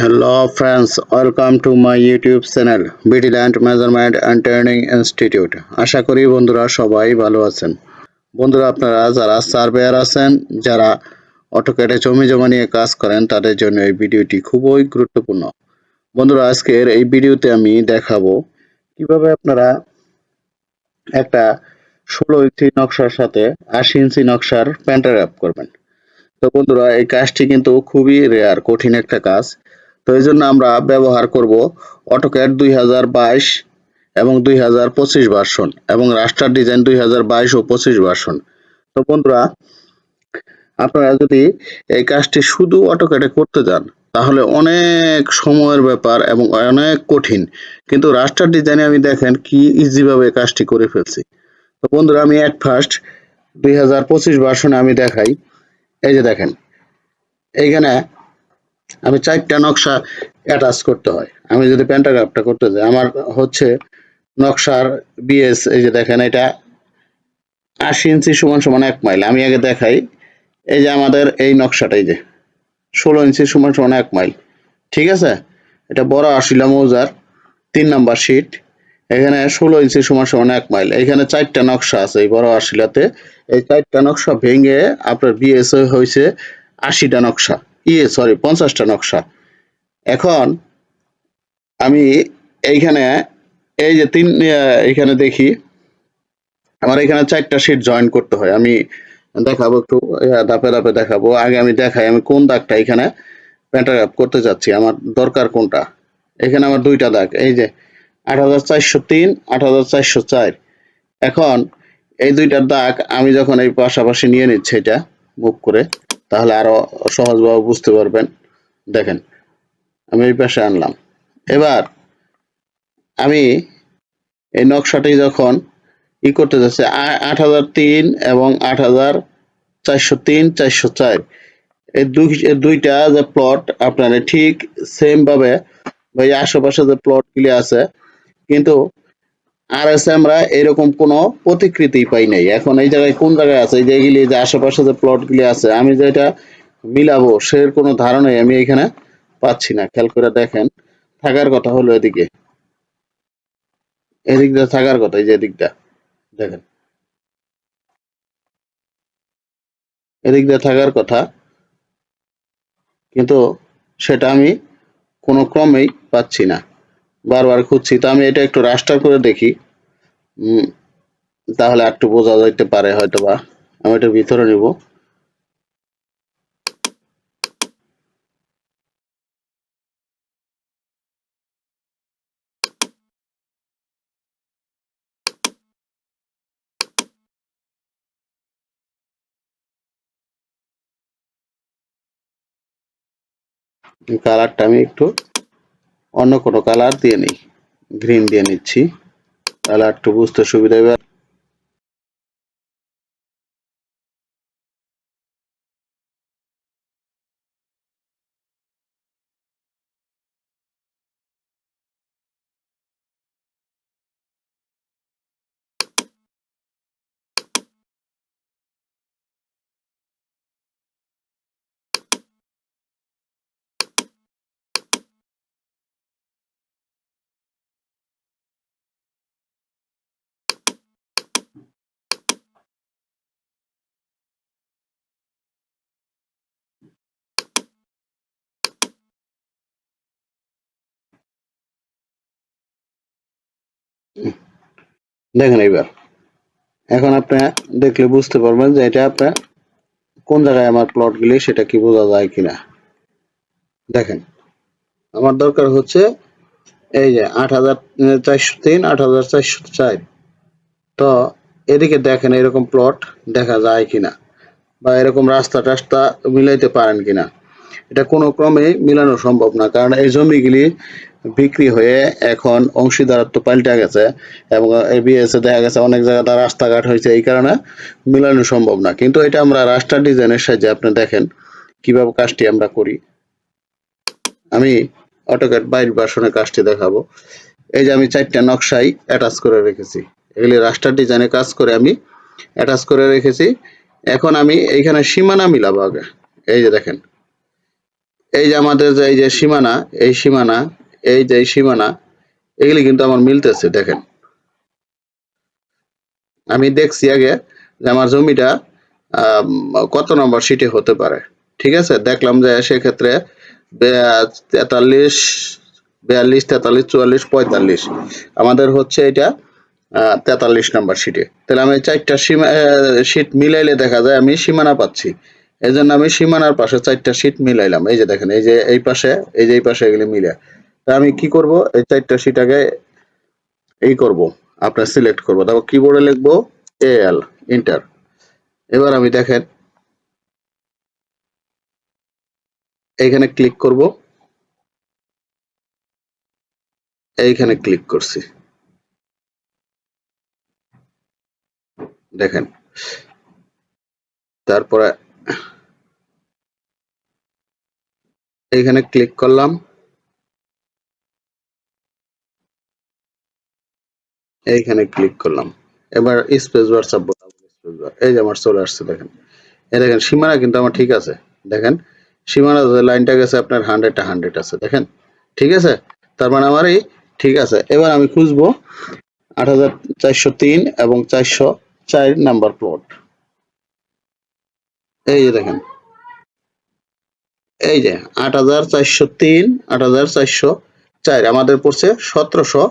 Hello friends, welcome to my YouTube channel BT Land Measurement and Training Institute. আশা করি বন্ধুরা সবাই ভালো আছেন। বন্ধুরা আপনারা যারা সার্ভেয়ার আছেন যারা অটোকেটে জমি জমা নিয়ে কাজ করেন তাদের জন্য এই ভিডিওটি খুবই গুরুত্বপূর্ণ। বন্ধুরা আজকের এই ভিডিওতে আমি দেখাবো কীভাবে আপনারা একটা ষোলো ইঞ্চি নকশার সাথে আশি ইঞ্চি নকশার প্যান্টার করবেন। তো বন্ধুরা এই কাজটি কিন্তু খুবই রেয়ার কঠিন একটা কাজ। তো এই জন্য আমরা ব্যবহার করব অটোক্যাড দুই হাজার বাইশ এবং দুই হাজার পঁচিশ ভার্সন এবং রাস্টার ডিজাইন দুই হাজার বাইশ ও পঁচিশ ভার্সন। তো বন্ধুরা, আপনারা যদি এই কাজটি শুধু অটোক্যাডে করতে যান, তাহলে অনেক সময়ের ব্যাপার এবং অনেক কঠিন। কিন্তু রাস্টার ডিজাইনে আমি দেখেন কি ইজিভাবে কাজটি করে ফেলছি। তো বন্ধুরা, আমি এক ফার্স্ট দুই হাজার পঁচিশ ভার্সনে আমি দেখাই। এই যে দেখেন, এইখানে আমি চারটা নকশা অ্যাটাচ করতে হয়। আমি যদি প্যান্টাগ্রাফটা করতে যাই, আমার হচ্ছে নকশার বিএস এই যে দেখেন এটা আশি ইঞ্চি সমান সমান এক মাইল আমি আগে দেখাই, এই যে আমাদের এই নকশাটা, এই যে ষোলো ইঞ্চি সমান সমান এক মাইল ঠিক আছে? এটা বড় আশিলা মৌজার তিন নাম্বার শিট এখানে ষোলো ইঞ্চি সমান সমান এক মাইল এখানে চারটা নকশা আছে এই বড় আশিলাতে। এই চারটা নকশা ভেঙে আপনার বিএস হয়েছে আশিটা নকশা। ইয়ে সরি পঞ্চাশটা নকশা। এখন আমি এইখানে এই যে তিন আহ, এইখানে দেখি আমার এখানে চারটা শিট জয়েন করতে হয়। আমি দেখাবো একটু ধাপে ধাপে দেখাবো। আগে আমি দেখাই আমি কোন দাগটা এখানে প্যান্টাগ্রাফ করতে যাচ্ছি আমার দরকার কোনটা? এখানে আমার দুইটা দাগ এই যে আট হাজার চারশো তিন আট হাজার চারশো চার। এখন এই দুইটার দাগ আমি যখন এই পাশাপাশি নিয়ে নিচ্ছি এটা মুভ করে তাহলে আরও সহজভাবে বুঝতে পারবেন। দেখেন, আমি এই পাশে আনলাম। এবার আমি এই নকশাটি যখন ই করতে যাচ্ছে আট হাজার তিন এবং আট হাজার চারশো তিন, চারশো চার, এই দুই দুইটা যে প্লট আপনার ঠিক সেম ভাবে ওই আশেপাশে যে প্লট গুলি আছে, কিন্তু আর এস আমরা এরকম কোনো প্রতিকৃতি পাই নাই। এখন এই জায়গায় কোন জায়গায় আছে? এই যে আশেপাশে যে প্লট গুলি আছে, আমি যেটা মিলাবো সে কোনো ধারণাই আমি এখানে পাচ্ছি না। খেয়াল করে দেখেন, থাকার কথা হলো এদিকে। এদিকটা থাকার কথা, এই যে এদিকটা, দেখেন। এদিকটা থাকার কথা, কিন্তু সেটা আমি কোনো ক্রমেই পাচ্ছি না। বারবার খুঁজছি। তো আমি এটা একটু রাস্টার করে দেখি। তাহলে একটু বোঝা যাইতে পারে হয়তো বা আমি এটা ভিতরে নিব। কালারটা আমি একটু অন্য কোনো কালার দিয়ে নিই। গ্রিন দিয়ে নিচ্ছি। তাহলে একটু বুঝতে সুবিধা হবে। দেখেন এইবার। এখন আপনি দেখলে বুঝতে পারবেন যে এটা আপনার কোন জায়গায় আমার প্লট গেলে, সেটা কি বোঝা যায় কিনা। দেখেন, আমার দরকার হচ্ছে এই যে আট হাজার চারশো তিন, আট হাজার চারশো চার। তো এদিকে দেখেন এরকম প্লট দেখা যায় কিনা বা এরকম রাস্তা টাস্তা মিলাইতে পারেন কিনা। এটা কোনো ক্রমে মিলানো সম্ভব না, কারণ এই জমিগুলি বিক্রি হয়ে এখন অংশীদারত্ব পাল্টে গেছে এবং এবিএস দেখা গেছে অনেক জায়গায় রাস্তাঘাট হয়েছে, এই কারণে মিলানো সম্ভব না। কিন্তু এটা আমরা রাস্টার ডিজাইনের সাহায্যে আপনি দেখেন কীভাবে কাজটি আমরা করি। আমি অটোক্যাড বাইর ভার্সনের কাজটি দেখাবো। এই যে আমি চারটা নকশাই অ্যাটাচ করে রেখেছি। এগুলি রাস্টার ডিজাইনে কাজ করে আমি অ্যাটাচ করে রেখেছি। এখন আমি এইখানে সীমানা মিলাবো আগে। এই যে দেখেন। এই যে আমাদের যে এই যে সীমানা, এই সীমানা এই যে সীমানা, এগুলি কিন্তু আমার মিলতেছে, দেখেন। আমি দেখছি আগে যে আমার জমিটা কত নম্বর সিটে হতে পারে, ঠিক আছে? দেখলাম যে সেক্ষেত্রে তেতাল্লিশ, বিয়াল্লিশ, তেতাল্লিশ, চুয়াল্লিশ, পঁয়তাল্লিশ। আমাদের হচ্ছে এটা তেতাল্লিশ নম্বর সিটে। তাহলে আমি চারটা সীমা সিট মিলাইলে দেখা যায় আমি সীমানা পাচ্ছি। এই আমি সীমানার পাশে চারটা সিট মিলাইলাম। এই যে দেখেন, এই যে এই পাশে, এই যে এই পাশে এগুলি মিলে। তা আমি কি করব? এই চারটা সিট আগে এই করব, আপনার সিলেক্ট করব। তারপর কিবোর্ডে লিখব এল ইন্টার এবার আমি দেখেন, এইখানে ক্লিক করব। এইখানে ক্লিক করছি। দেখেন, তারপরে এইখানে ক্লিক করলাম। এইখানে ক্লিক করলাম। এবার স্পেস বার চাপ স্পেস বার এই যে আমার চলে আসছে দেখেন। এই দেখেন, সীমানা কিন্তু আমার ঠিক আছে। দেখেন, সীমানা লাইনটা গেছে আপনার হান্ড্রেডটা হান্ড্রেড আছে, দেখেন? ঠিক আছে? তার মানে আমার এই ঠিক আছে। এবার আমি খুঁজবো আট হাজার চারশো তিন এবং চারশো চার নাম্বার প্লট এই যে দেখেন। এই যে আট হাজার চারশো তিন, আট হাজার চারশো চার। আমাদের পড়ছে সতেরোশো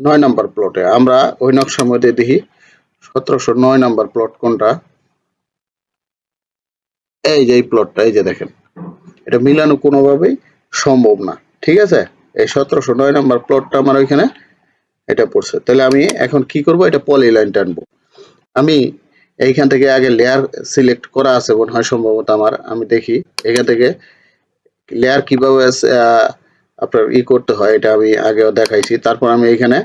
নয় নম্বর প্লটে আমরা ওই নকশার মধ্যে দেখি সতেরোশো নয় নম্বর প্লট কোনটা? এই যে এই প্লটটা এই যে দেখেন। এটা মিলানো কোনোভাবেই সম্ভব না। ঠিক আছে? এই সতেরোশো নয় নাম্বার প্লটটা আমার ওইখানে এটা পড়ছে। তাহলে আমি এখন কি করব? এটা পলি লাইন টানবো আমি এইখান থেকে আগে লেয়ার সিলেক্ট করা আছে মনে হয় সম্ভবত আমার। আমি দেখি এখান থেকে লেয়ার কীভাবে আপনার ই করতে হয়, এটা আমি আগেও দেখাইছি। তারপর আমি এখানে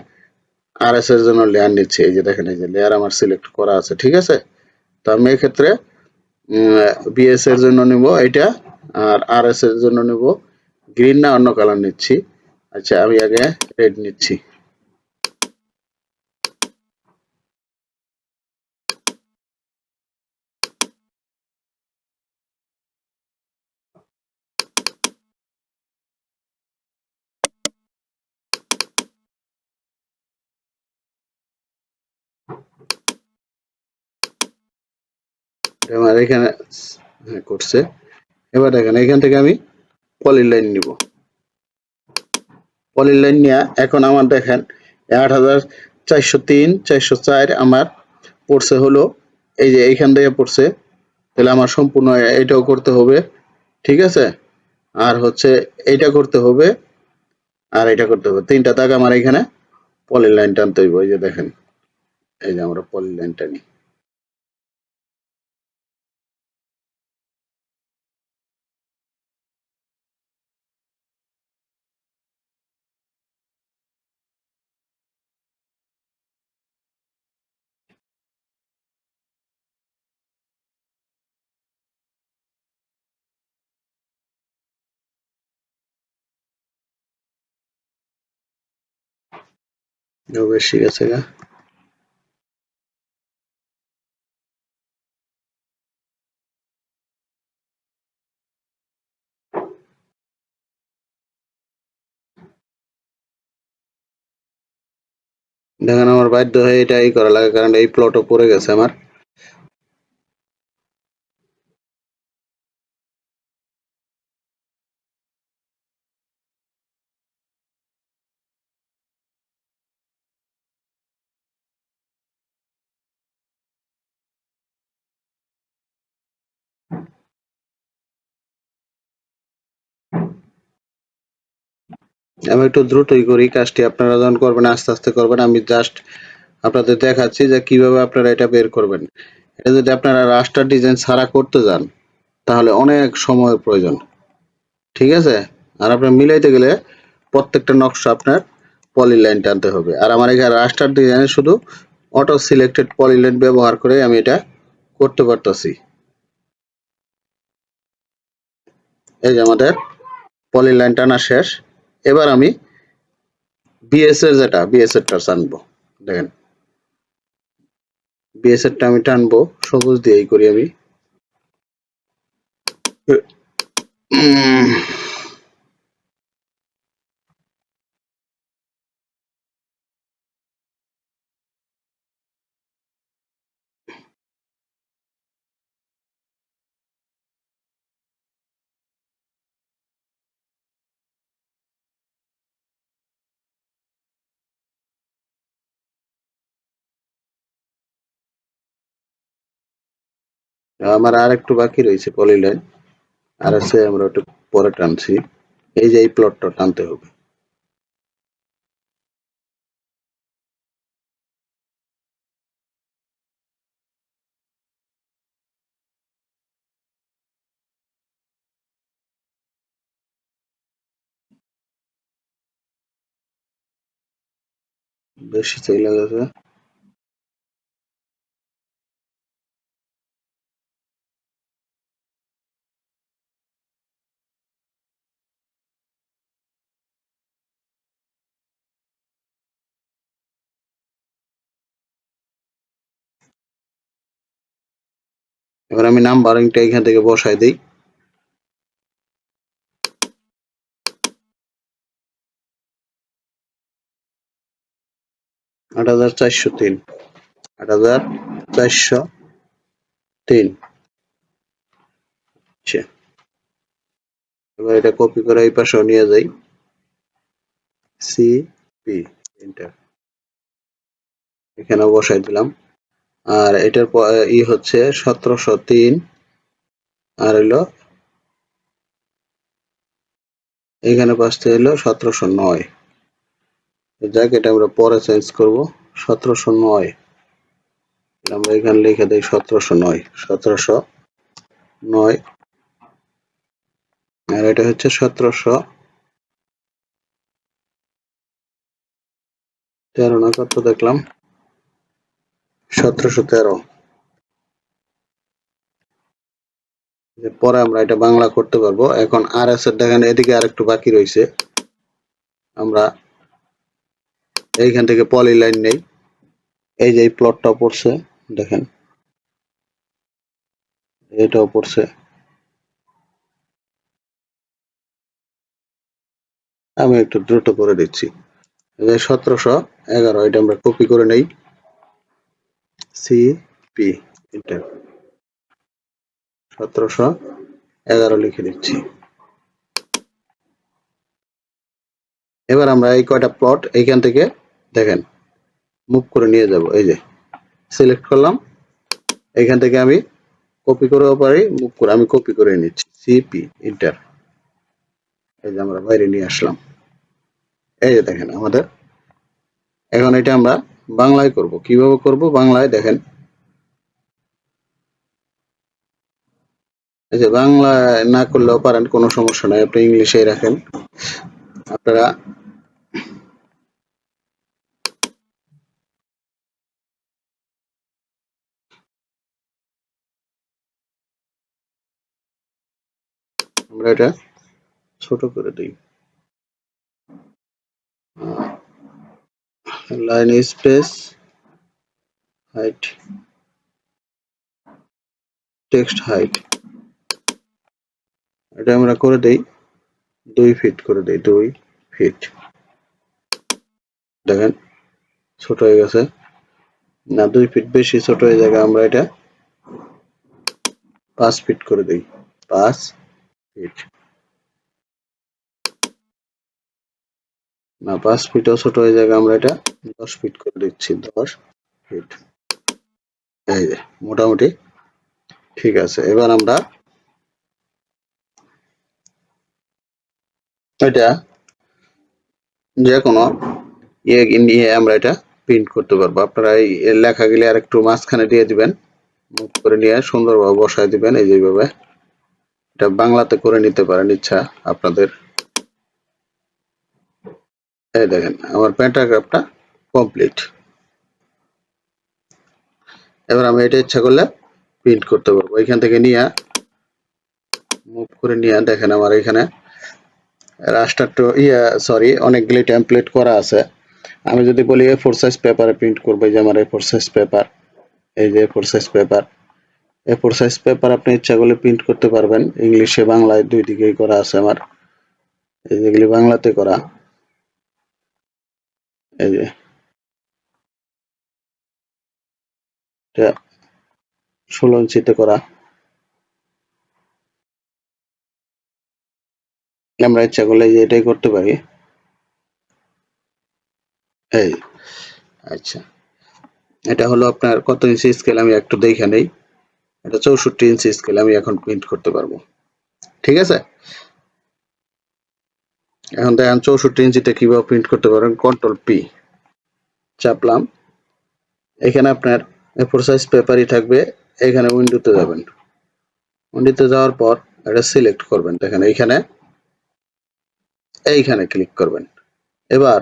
আর এস এর জন্য লেয়ার নিচ্ছি। এই যে দেখেন, এই যে লেয়ার আমার সিলেক্ট করা আছে, ঠিক আছে? তো আমি এক্ষেত্রে বিএস এর জন্য নিব এটা, আর আর এস এর জন্য নিব গ্রিন না অন্য কালার নিচ্ছি। আচ্ছা আমি আগে রেড নিচ্ছি। আমার এখানে হ্যাঁ, করছে। এবার দেখেন এখান থেকে আমি পলি লাইন নিব। পলি লাইন নিয়ে এখন আমার দেখেন আট হাজার চারশো তিন চারশো চার আমার পড়ছে হলো এই যে এইখান থেকে পড়ছে তাহলে আমার সম্পূর্ণ এটাও করতে হবে ঠিক আছে? আর হচ্ছে এইটা করতে হবে আর এটা করতে হবে। তিনটা দাগ আমার এখানে পলি লাইন টানতে হইব এই যে দেখেন এই যে আমরা পলি লাইন টানি এও বেশি গেছে গা দেখেন আমার বাধ্য হয়ে এটাই করা লাগে, কারণ এই প্লটও পড়ে গেছে আমার। আমি একটু দ্রুতই করি কাজটি আপনারা যখন করবেন, আস্তে আস্তে করবেন, আমি জাস্ট আপনাদের দেখাচ্ছি যে কীভাবে আপনারা এটা বের করবেন। এটা যদি আপনারা রাস্টার ডিজাইন ছাড়া করতে যান, তাহলে অনেক সময়ের প্রয়োজন। ঠিক আছে? আর আপনার মিলাইতে গেলে প্রত্যেকটা নকশা আপনার পলি লাইন টানতে হবে। আর আমার এখানে রাস্টার ডিজাইনে শুধু অটো সিলেক্টেড পলি লাইন ব্যবহার করে আমি এটা করতে পারতেছি। এই যে আমাদের পলি লাইন টানা শেষ। এবার আমি বিএস এর যেটা বিএস টানবো, দেখেন। বিএস এরটা আমি টানবো, সবুজ দিয়েই করি আমি। আমার আর একটু বাকি রয়েছে পলিলাইন আর আছে আমরা একটু পরে টানছি এই যে এই প্লটটা টানতে হবে বেশি চলে গেছে এবার আমি নাম্বারিংটা এখান থেকে বসাই দিই। আট হাজার চারশো তিন। আট হাজার চারশো তিন। আচ্ছা। এবার এটা কপি করে এই পাশেও নিয়ে সি পি এখানেও বসাই দিলাম। আর এটার ই হচ্ছে সতেরোশো তিন। আর হলো এখানে পাঁচটা হলো সতেরোশো নয়। যাক, এটা আমরা পরে চেঞ্জ করব। সতেরোশো নয়। আমরা এখানে লিখে দিই সতেরোশো নয়। সতেরোশো নয়। আর এটা হচ্ছে সতেরোশো তেরো না, কত দেখলাম? সতেরোশো তেরো। পরে আমরা এটা বাংলা করতে পারব। এখন আর এস এর দেখেন, এদিকে আর একটু বাকি রয়েছে। আমরা এইখান থেকে পলি লাইন নেই। এই যে এই প্লটটা পড়ছে, দেখেন। এটাও পড়ছে। আমি একটু দ্রুত করে দিচ্ছি। সতেরোশো এগারো, এটা আমরা কপি করে নেই। সি পি এটা সতেরোশো এগারো লিখে দিচ্ছি। এবার আমরা এই কয়টা প্লট এইখান থেকে দেখেন মুভ করে নিয়ে যাব। এই যে সিলেক্ট করলাম। এখান থেকে আমি কপি করেও পারি মুভ করে, আমি কপি করে নিচ্ছি। সিপি ইন্টার এই যে আমরা বাইরে নিয়ে আসলাম। এই যে দেখেন আমাদের, এখন এটা আমরা বাংলায় করব। কীভাবে করব? বাংলায় দেখেন। এই যে বাংলা না করলেও পারেন, কোনো সমস্যা নাই। আপনি ইংলিশেই রাখেন। আপনারা আমরা এটা ছোট করে দিই। Line space height text height এটা আমরা করে দেই দুই ফিট করে দেই দুই ফিট দেখেন, ছোট হয়ে গেছে। না, দুই ফিট বেশি, ছোট হয়ে যাবে আমরা এটা পাঁচ ফিট করে দিই। পাঁচ ফিট না, পাঁচ ফিটও ছোট হয়ে যাবে আমরা এটা। দশ ফিট করে দিচ্ছি, দশ ফিট। এই যে, মোটামুটি ঠিক আছে। এবার আমরা এটা যে কোনো ইয়ে নিয়ে আমরা এটা প্রিন্ট করতে পারব। আপনারা এই লেখাগুলি আর একটু মাঝখানে দিয়ে দিবেন। মুখ করে নিয়ে সুন্দরভাবে বসায় দিবেন। এই যেভাবে এটা বাংলাতে করে নিতে পারেন, ইচ্ছা আপনাদের। এই দেখেন, আমার প্যান্টাগ্রাফটা কমপ্লিট এবার আমি এটা ইচ্ছা করলে প্রিন্ট করতে পারব। এখান থেকে নিয়ে মুভ করে নিয়ে দেখেন আমার এখানে রাস্টার টু ইয়া সরি অনেকগুলি টেমপ্লেট করা আছে। আমি যদি বলি এ ফোর সাইজ পেপারে প্রিন্ট করব যে আমার এ ফোর সাইজ পেপার এই যে A four size paper A four size paper আপনি ইচ্ছা করলে প্রিন্ট করতে পারবেন। ইংলিশে বাংলায় দুই দিকেই করা আছে আমার। এই যেগুলি বাংলাতে করা। এই যে। ষোলো ইঞ্চিতে করা। আমরা ইচ্ছা করলে যে এটাই করতে পারি। এই আচ্ছা। এটা হলো আপনার কত ইঞ্চি স্কেল আমি একটু দেখে নেই। এটা চৌষট্টি ইঞ্চি স্কেল আমি এখন প্রিন্ট করতে পারব। ঠিক আছে? এখন দেখেন চৌষট্টি ইঞ্চিতে কীভাবে প্রিন্ট করতে পারেন কন্ট্রোল পি চাপলাম। এখানে আপনার এফোর সাইজ পেপারই থাকবে, এখানে উইন্ডোতে যাবেন। উইন্ডোতে যাওয়ার পর এটা সিলেক্ট করবেন, দেখেন এইখানে এইখানে ক্লিক করবেন। এবার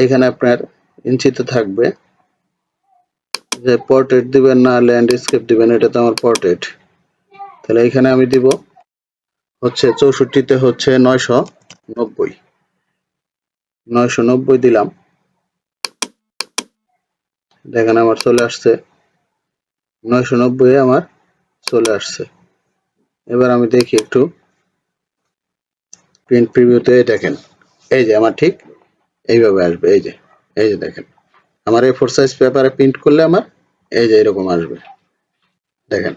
এইখানে আপনার ইঞ্চিতে থাকবে যে পোর্ট্রেট দিবেন না ল্যান্ডস্কেপ দিবেন, এটা তো আমার পোর্ট্রেট তাহলে এখানে আমি দিব হচ্ছে চৌষট্টিতে হচ্ছে নয়শো নব্বই। নয়শো নব্বই দিলাম। দেখেন আমার চলে আসছে। নয়শো নব্বই আমার চলে আসছে। এবার আমি দেখি একটু প্রিন্ট প্রিভিউতে দেখেন। এই যে আমার ঠিক এইভাবে আসবে। এই যে এই যে দেখেন। আমার এই ফোর সাইজ পেপারে প্রিন্ট করলে আমার এই যে এরকম আসবে। দেখেন।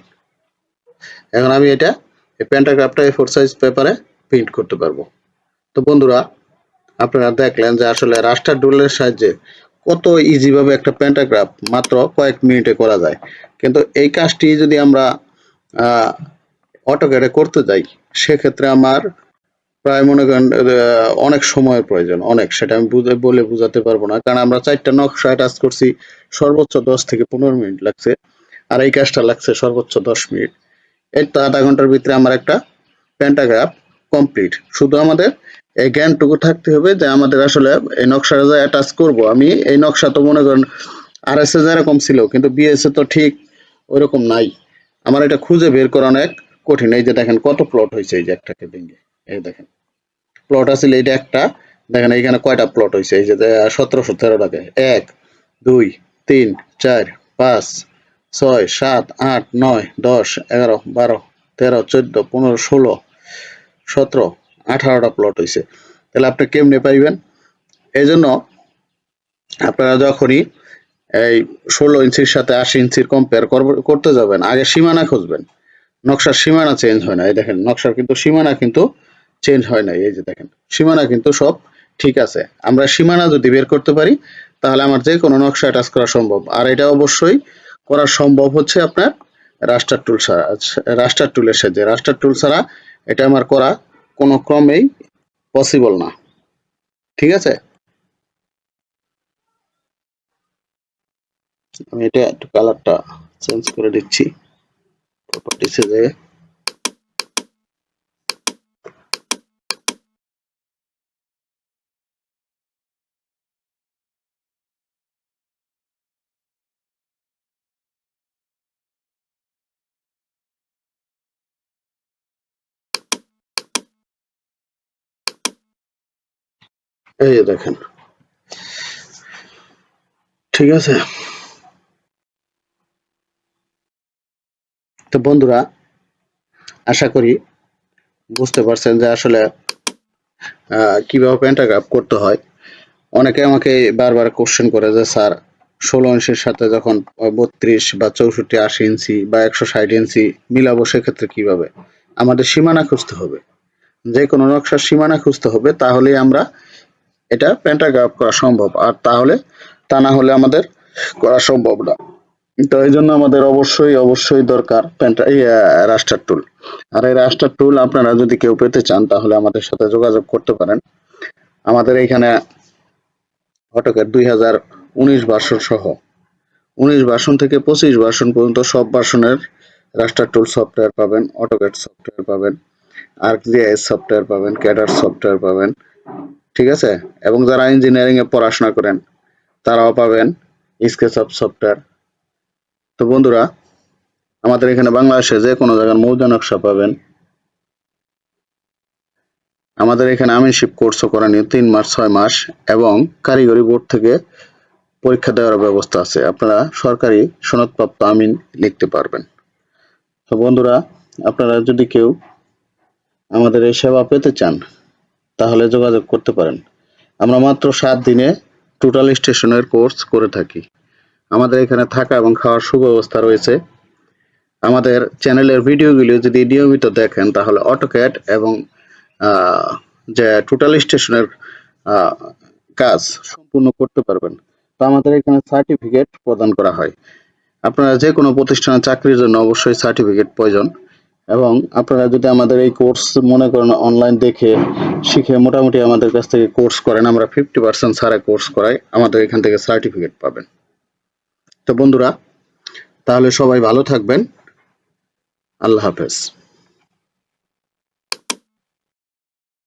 এখন আমি এটা এই প্যান্টাগ্রাফটা এই ফোর সাইজ পেপারে প্রিন্ট করতে পারব। তো বন্ধুরা, আপনারা দেখলেন যে আসলে রাস্টার ডুলের সাহায্যে কত ইজিভাবে একটা প্যান্টাগ্রাফ মাত্র কয়েক মিনিটে করা যায়। কিন্তু এই কাজটি যদি আমরা অটোকেটে করতে যাই, সেক্ষেত্রে আমার প্রায় মনে করেন অনেক সময়ের প্রয়োজন, অনেক। সেটা আমি বুঝে, বলে বোঝাতে পারব না। কারণ আমরা চারটা নকশা টাচ করছি, সর্বোচ্চ দশ থেকে পনেরো মিনিট লাগছে। আর এই কাজটা লাগছে সর্বোচ্চ দশ মিনিট। এই তো আধা ঘণ্টার ভিতরে আমার একটা প্যান্টাগ্রাফ কমপ্লিট শুধু আমাদের এই জ্ঞানটুকু থাকতে হবে যে আমাদের আসলে এই নকশাটা যে অ্যাটাচ করব। আমি এই নকশা তো মনে করেন আর এস এ যেরকম ছিল, কিন্তু বিএস এ তো ঠিক ওইরকম নাই। আমার এটা খুঁজে বের করা অনেক কঠিন। এই যে দেখেন কত প্লট হয়েছে এই যে একটাকে ভেঙে এই দেখেন। প্লট আছে এইটা একটা। দেখেন এখানে কয়টা প্লট হয়েছে? এই যে সতেরোশো তেরো টাকায়। এক, দুই, তিন, চার, পাঁচ ছয়, সাত, আট, নয়, দশ, এগারো, বারো, তেরো, চোদ্দ, পনেরো, ষোলো, সতেরো, আঠারোটা প্লট হয়েছে তাহলে আপনি কেমনে পাইবেন? এই জন্য আপনারা যখনই এই ষোলো ইঞ্চির সাথে আশি ইঞ্চির কম্পেয়ার করতে যাবেন, আগে সীমানা খুঁজবেন। নকশার সীমানা চেঞ্জ হয় না। এই দেখেন, নকশার কিন্তু সীমানা কিন্তু চেঞ্জ হয় না। এই যে দেখেন, সীমানা কিন্তু সব ঠিক আছে। আমরা সীমানা যদি বের করতে পারি, তাহলে আমার যে কোনো নকশা টাচ করা সম্ভব। আর এটা অবশ্যই করা সম্ভব হচ্ছে আপনার রাস্টার টুল ছাড়া। রাস্টার টুলের সাহায্যে। রাস্টার টুল ছাড়া এটা আমার করা কোনো ক্রমেই পসিবল না। ঠিক আছে? আমি এটা একটু কালারটা চেঞ্জ করে দিচ্ছি। প্রপার্টিসে যেয়ে। এই দেখেন। ঠিক আছে? তো বন্ধুরা, আশা করি বুঝতে পারছেন যে আসলে কীভাবে প্যান্টাগ্রাফ করতে হয়। অনেকে আমাকে বারবার কোশ্চেন করে যে, স্যার, ষোলো ইঞ্চির সাথে যখন বত্রিশ বা চৌষট্টি, আশি ইঞ্চি বা একশো ষাট ইঞ্চি মিলাবো, সেক্ষেত্রে কীভাবে? আমাদের সীমানা খুঁজতে হবে। যে কোনো নকশার সীমানা খুঁজতে হবে, তাহলেই আমরা এটা প্যান্টাগ্রাফ করা সম্ভব। আর তাহলে তা না হলে আমাদের করা সম্ভব না। তো এই জন্য আমাদের অবশ্যই অবশ্যই দরকার প্যান্টা রাস্টার টুল আর এই রাস্টার টুল আপনারা যদি কেউ পেতে চান, তাহলে আমাদের সাথে যোগাযোগ করতে পারেন। আমাদের এখানে অটোকের দুই হাজার উনিশ ভার্সন সহ। উনিশ ভার্সন থেকে পঁচিশ ভার্সন পর্যন্ত সব ভার্সনের রাস্টার টুল সফটওয়্যার পাবেন অটোকেট সফটওয়্যার পাবেন আর্কজিআইএস সফটওয়্যার পাবেন ক্যাডার সফটওয়্যার পাবেন ঠিক আছে? এবং যারা ইঞ্জিনিয়ারিং এ পড়াশোনা করেন, তারাও পাবেন স্কেচআপ সফটওয়্যার তো বন্ধুরা, আমাদের এখানে বাংলাদেশে যে কোনো জায়গার মৌজা নকশা পাবেন। আমাদের এখানে আমিনশিপ কোর্সও করানীয় তিন মাস, ছয় মাস, এবং কারিগরি বোর্ড থেকে পরীক্ষা দেওয়ার ব্যবস্থা আছে। আপনারা সরকারি সনদপ্রাপ্ত আমিন লিখতে পারবেন। তো বন্ধুরা, আপনারা যদি কেউ আমাদের এই সেবা পেতে চান তাহলে যোগাযোগ করতে পারেন। আমরা মাত্র সাত দিনে টোটাল স্টেশনের কোর্স করে থাকি। আমাদের এখানে থাকা এবং খাওয়ার সুব্যবস্থা রয়েছে। আমাদের চ্যানেলের ভিডিওগুলো যদি নিয়মিত দেখেন, তাহলে অটোক্যাট এবং যে টোটাল স্টেশনের কাজ সম্পূর্ণ করতে পারবেন। তো আমাদের এখানে সার্টিফিকেট প্রদান করা হয়। আপনারা যে কোনো প্রতিষ্ঠানে চাকরির জন্য অবশ্যই সার্টিফিকেট প্রয়োজন। এবং আপনারা যদি আমাদের এই কোর্স মনে করেন অনলাইন দেখে শিখে মোটামুটি আমাদের কাছ থেকে কোর্স করেন, আমরা ফিফটি পার্সেন্ট সারা কোর্স করাই আমাদের এখান থেকে সার্টিফিকেট পাবেন। তো বন্ধুরা, তাহলে সবাই ভালো থাকবেন। আল্লাহ হাফেজ।